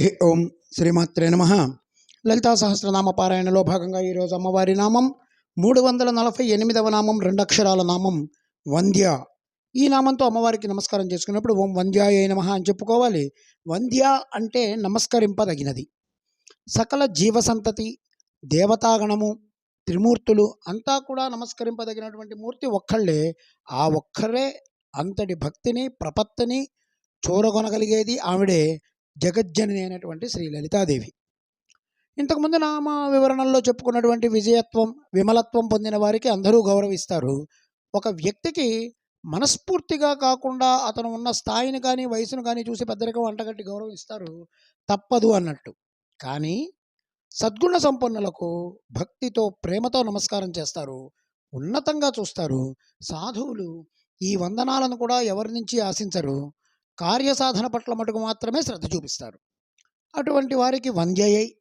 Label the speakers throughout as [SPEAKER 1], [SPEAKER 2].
[SPEAKER 1] హే ఓం శ్రీమాత్రే నమ. లలితా సహస్రనామ పారాయణలో భాగంగా ఈరోజు అమ్మవారి నామం మూడు వందల నలభై ఎనిమిదవ నామం రెండు అక్షరాల నామం వంద్య. ఈ నామంతో అమ్మవారికి నమస్కారం చేసుకున్నప్పుడు ఓం వంద్యాయ నమ అని చెప్పుకోవాలి. వంద్య అంటే నమస్కరింపదగినది. సకల జీవసంతతి దేవతాగణము త్రిమూర్తులు అంతా కూడా నమస్కరింపదగినటువంటి మూర్తి ఒక్కళ్ళే. ఆ ఒక్కరే అంతటి భక్తిని ప్రపత్తిని చూరగొనగలిగేది ఆవిడే. జగజ్జనని అయినటువంటి శ్రీ లలితాదేవి. ఇంతకుముందు నామ వివరణల్లో చెప్పుకున్నటువంటి విజయత్వం విమలత్వం పొందిన వారికి అందరూ గౌరవిస్తారు. ఒక వ్యక్తికి మనస్ఫూర్తిగా కాకుండా అతను ఉన్న స్థాయిని కానీ వయసును కానీ చూసి పెద్దరికం అంటగట్టి గౌరవిస్తారు తప్పదు అన్నట్టు. కానీ సద్గుణ సంపన్నులకు భక్తితో ప్రేమతో నమస్కారం చేస్తారు. ఉన్నతంగా చూస్తారు. సాధువులు ఈ వందనాలను కూడా ఎవరి నుంచి ఆశించరు? కార్యసాధన పట్ల మటుకు మాత్రమే శ్రద్ధ చూపిస్తారు. అటువంటి వారికి వంద్యయ్యి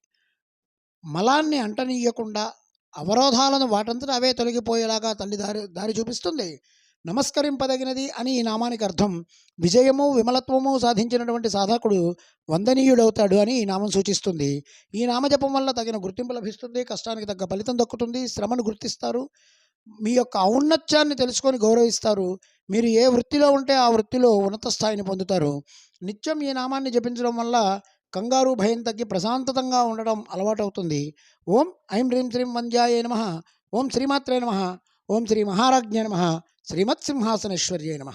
[SPEAKER 1] మలాన్ని అంటనీయకుండా అవరోధాలను వాటంతట అవే తొలగిపోయేలాగా తల్లి దారి దారి చూపిస్తుంది. నమస్కరింపదగినది అని ఈ నామానికి అర్థం. విజయము విమలత్వము సాధించినటువంటి సాధకుడు వందనీయుడవుతాడు అని ఈ నామం సూచిస్తుంది. ఈ నామజపం వల్ల తగిన గుర్తింపు లభిస్తుంది కష్టానికి తగ్గ ఫలితం దక్కుతుంది శ్రమను గుర్తిస్తారు. మీ యొక్క ఔన్నత్యాన్ని తెలుసుకొని గౌరవిస్తారు. మీరు ఏ వృత్తిలో ఉంటే ఆ వృత్తిలో ఉన్నత స్థాయిని పొందుతారు. నిత్యం ఈ నామాన్ని జపించడం వల్ల కంగారు భయం తగ్గి ప్రశాంతతంగా ఉండడం అలవాటవుతుంది. ఓం ఐం హ్రీం శ్రీం వంద్యాయ నమ. ఓం శ్రీమాత్రే నమ. ఓం శ్రీ మహారాజ్ఞ నమ. శ్రీమత్సింహాసనేశ్వర్యే నమ.